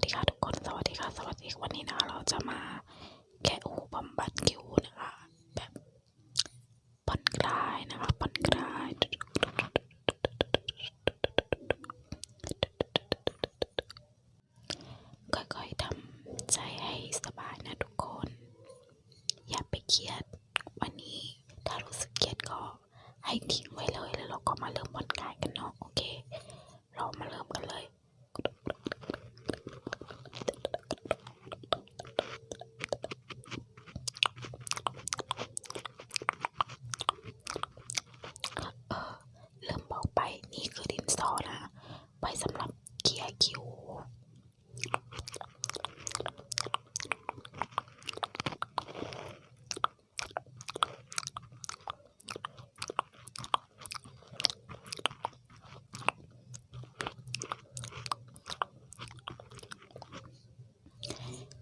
สดีค่ะทุกคนสวัสดีค่ะสวัสดีวันนี้นะคะเราจะมาแค่หูบำบัดคิ้วนะคะแบบผ่อนคลายนะคะผ่อนคลายค่อยๆทำใจให้สบายนะทุกคน อย่าไปเครียดวันนี้ถ้ารู้สึกเครียดก็ให้ทิ้งไว้เลยแล้วเราก็มาเริ่มผ่อนคลายกันเนาะโอเค เรามาเริ่มกันเลย เออเริ่มบอกไปนี่คือดินสอนะ ไว้สำหรับเกียร์คิว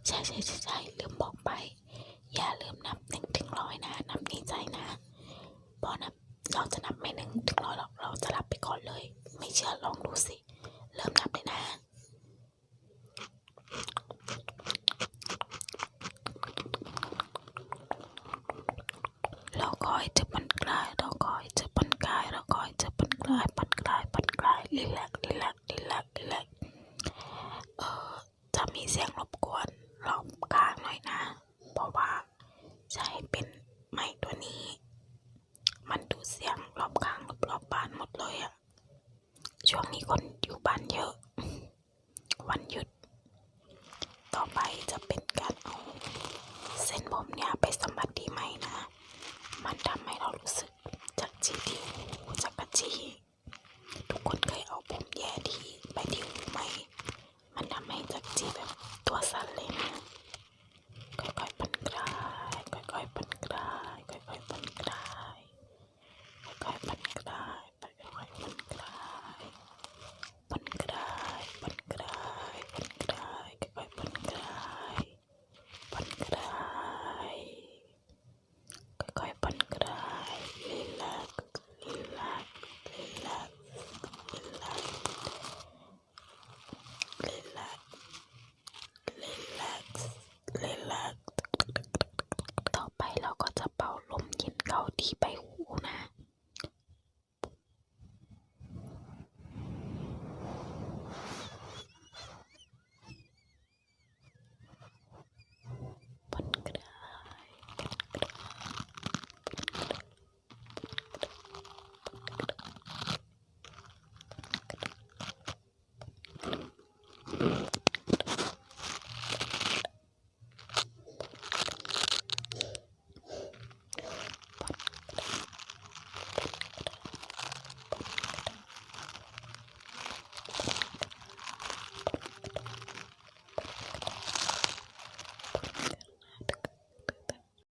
ใช่ใช่ใช่ใช่ลืมบอกไป อย่าลืมนับหนึ่งถึงร้อยนะ นับในใจนะเพอนับเราจะนับไม่หนึ่งถึงร้อยหรอกเราจะรับไปก่อนเลย ไม่เชื่อลองดูสิ เริ่มนับเลยนะ เราค อยจะผ่อนคลายเราคอยจะผ่อนคลายเราคอยจะผ่อนคลายผ่อนคลายผ่อนคลายรีแลกรีแลกรีแลกรีแลกเออจะมีเสียงรบกวนรอบข้างหน่อยนะเพราะว่าใช้เป็นไม้ตัวนี้ มันดูเสียงรอบข้างรอบบ้านหมดเลยอะช่วงนี้คนอยู่บ้านเยอะ วันหยุด ต่อไปจะเป็นการเอาเส้นผมเนี่ยไปสมผัสดีไหมนะ มันทำให้เรารู้สึกจากจีที่หูจากกระจีทุกคนเคยเอาผมแย่ที่ไปที่หูไหม มันทำให้จากจีแบบตัวสั่นเลยนะ ค่อยๆผ่อนคลาย ค่อยๆผ่อนคลาย ค่อยๆผ่อนคลาย ค่อยๆผ่อนคลาย ค่อยๆผ่อนคลายผ่อนคลายผ่อนคลายผ่อนคลาย ค่อยๆผ่อนคลายผ่อนคลาย ค่อยๆผ่อนคลายรีแลกซ์รีแลกซ์รีแลกซ์รีแลกซ์รีแลกซ์รีแลกซ์รีแลกซ์ต่อไปเราก็จะเป่าลม เย็